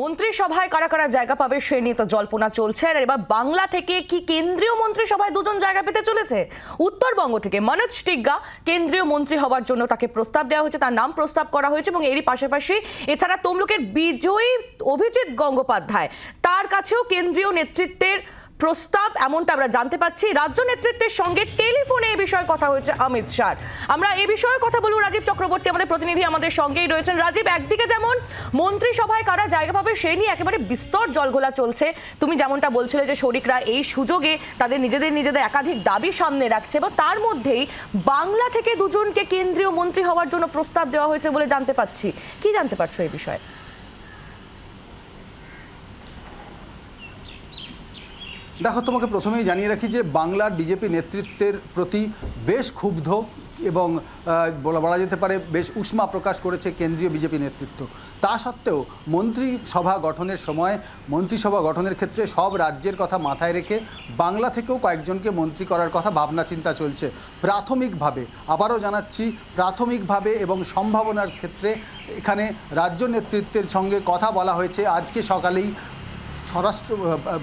মন্ত্রিসভায় কারা কারা জায়গা পাবে সে নিয়ে তো জল্পনা চলছে। আর এবার বাংলা থেকে কি কেন্দ্রীয় মন্ত্রিসভায় দুজন জায়গা পেতে চলেছে? উত্তরবঙ্গ থেকে মনোজ টিগ্গা কেন্দ্রীয় মন্ত্রী হওয়ার জন্য তাকে প্রস্তাব দেওয়া হয়েছে, তার নাম প্রস্তাব করা হয়েছে এবং এরই পাশাপাশি এছাড়া তমলুকের বিজয়ী অভিজিৎ গঙ্গোপাধ্যায়, তার কাছেও কেন্দ্রীয় নেতৃত্বের প্রস্তাব, এমনটা আমরা জানতে পাচ্ছি। রাজ্য নেতৃত্বের সঙ্গে টেলিফোনে এই বিষয়ে কথা হয়েছে অমিত শাহ। আমরা এই বিষয়ে কথা বলব রাজীব চক্রবর্তী, আমাদের প্রতিনিধি আমাদের সঙ্গেই রয়েছেন। রাজীব, একদিকে যেমন মন্ত্রিসভায় কারা জায়গা পাবে, সে নিয়ে একেবারে বিস্তর জলঘোলা চলছে। তুমি যেমনটা বলছিলে যে শরিকরা এই সুযোগে তাদের নিজেদের নিজেদের একাধিক দাবি সামনে রাখছে এবং তার মধ্যেই বাংলা থেকে দুজনকে কেন্দ্রীয় মন্ত্রী হওয়ার জন্য প্রস্তাব দেওয়া হয়েছে বলে জানতে পাচ্ছি। কি জানতে পারছ এই বিষয়ে? দেখো, তোমাকে প্রথমেই জানিয়ে রাখি যে বাংলার বিজেপি নেতৃত্বের প্রতি বেশ ক্ষুব্ধ এবং বলা বলা যেতে পারে বেশ উষ্মা প্রকাশ করেছে কেন্দ্রীয় বিজেপি নেতৃত্ব। তা সত্ত্বেও মন্ত্রিসভা গঠনের সময়, মন্ত্রিসভা গঠনের ক্ষেত্রে সব রাজ্যের কথা মাথায় রেখে বাংলা থেকেও কয়েকজনকে মন্ত্রী করার কথা ভাবনা চিন্তা চলছে। প্রাথমিকভাবে, আবারও জানাচ্ছি, প্রাথমিকভাবে এবং সম্ভাবনার ক্ষেত্রে এখানে রাজ্য নেতৃত্বের সঙ্গে কথা বলা হয়েছে। আজকে সকালেই স্বরাষ্ট্র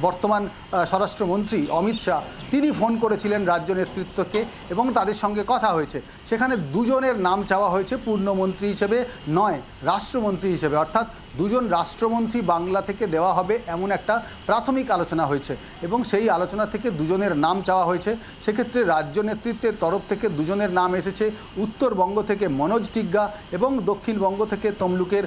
বর্তমান স্বরাষ্ট্রমন্ত্রী অমিত শাহ, তিনি ফোন করেছিলেন রাজ্য নেতৃত্বকে এবং তাদের সঙ্গে কথা হয়েছে। সেখানে দুজনের নাম চাওয়া হয়েছে পূর্ণমন্ত্রী হিসেবে, নয়, রাষ্ট্রমন্ত্রী হিসেবে। অর্থাৎ দুজন রাষ্ট্রমন্ত্রী বাংলা থেকে দেওয়া হবে এমন একটা প্রাথমিক আলোচনা হয়েছে এবং সেই আলোচনা থেকে দুজনের নাম চাওয়া হয়েছে। সেক্ষেত্রে রাজ্য নেতৃত্বের তরফ থেকে দুজনের নাম এসেছে উত্তরবঙ্গ থেকে মনোজ টিগ্গা এবং দক্ষিণবঙ্গ থেকে তমলুকের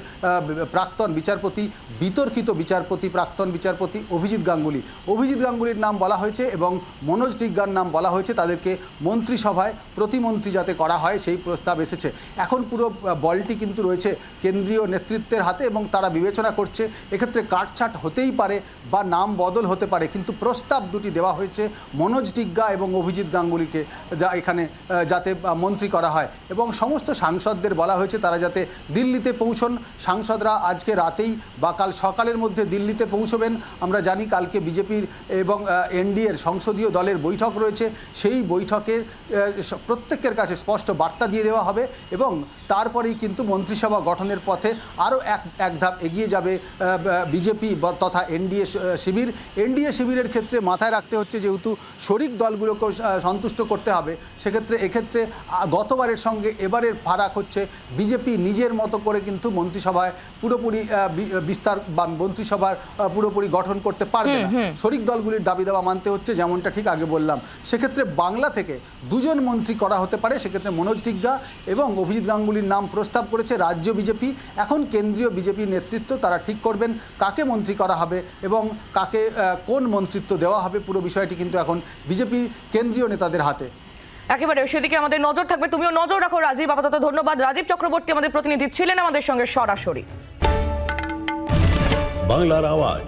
প্রাক্তন বিচারপতি, বিতর্কিত বিচারপতি, প্রাক্তন বিচারপতি অভিজিৎ গাঙ্গুলি। অভিজিৎ গাঙ্গুলির নাম বলা হয়েছে এবং মনোজ টিগ্গার নাম বলা হয়েছে, তাদেরকে মন্ত্রিসভায় প্রতিমন্ত্রী যাতে করা হয় সেই প্রস্তাব এসেছে। এখন পুরো বলটি কিন্তু রয়েছে কেন্দ্রীয় নেতৃত্বের হাতে এবং তারা বিবেচনা করছে, এক্ষেত্রে কাটছাট হতেই পারে বা নাম বদল হতে পারে, কিন্তু প্রস্তাব দুটি দেওয়া হয়েছে মনোজ টিগ্গা এবং অভিজিৎ গাঙ্গুলিকে, যা এখানে যাতে মন্ত্রী করা হয়। এবং সমস্ত সাংসদদের বলা হয়েছে তারা যাতে দিল্লিতে পৌঁছন। সাংসদরা আজকে রাতেই বা কাল সকালের মধ্যে দিল্লিতে পৌঁছবেন। আমরা জানি কালকে বিজেপির এবং এনডিএর সংসদীয় দলের বৈঠক রয়েছে। সেই বৈঠকের প্রত্যেকের কাছে স্পষ্ট বার্তা দিয়ে দেওয়া হবে এবং তারপরেই কিন্তু মন্ত্রিসভা গঠনের পথে আরও এক এক ধাপ এগিয়ে যাবে বিজেপি তথা এনডিএ শিবির। এনডিএ শিবিরের ক্ষেত্রে মাথায় রাখতে হচ্ছে যেহেতু শরিক দলগুলোকেও সন্তুষ্ট করতে হবে। সেক্ষেত্রে, এক্ষেত্রে গতবারের সঙ্গে এবারের ফারাক হচ্ছে বিজেপি নিজের মতো করে কিন্তু মন্ত্রিসভায় পুরোপুরি বিস্তার বা মন্ত্রিসভার পুরোপুরি গঠন করতে পারবে না। শরিক দলগুলির দাবি দাওয়া মানতে হচ্ছে যেমনটা ঠিক আগে বললাম। সেক্ষেত্রে বাংলা থেকে দুজন মন্ত্রী করা হতে পারে সেক্ষেত্রে মনোজ টিগ্গা এবং অভিজিৎ গাঙ্গুলির নাম প্রস্তাব করেছে রাজ্য বিজেপি। এখন কেন্দ্রীয় বিজেপি নেতৃত্ব তারা ঠিক করবেন কাকে মন্ত্রী করা হবে এবং কাকে কোন মন্ত্রিত্ব দেওয়া হবে পুরো বিষয়টি কিন্তু এখন বিজেপি কেন্দ্রীয় নেতাদের হাতে। একেবারে সেদিকে আমাদের নজর থাকবে তুমিও নজর রাখো। রাজীব আপাতত ধন্যবাদ। রাজীব চক্রবর্তী আমাদের প্রতিনিধি ছিলেন আমাদের সঙ্গে সরাসরি। বাংলার আওয়াজ।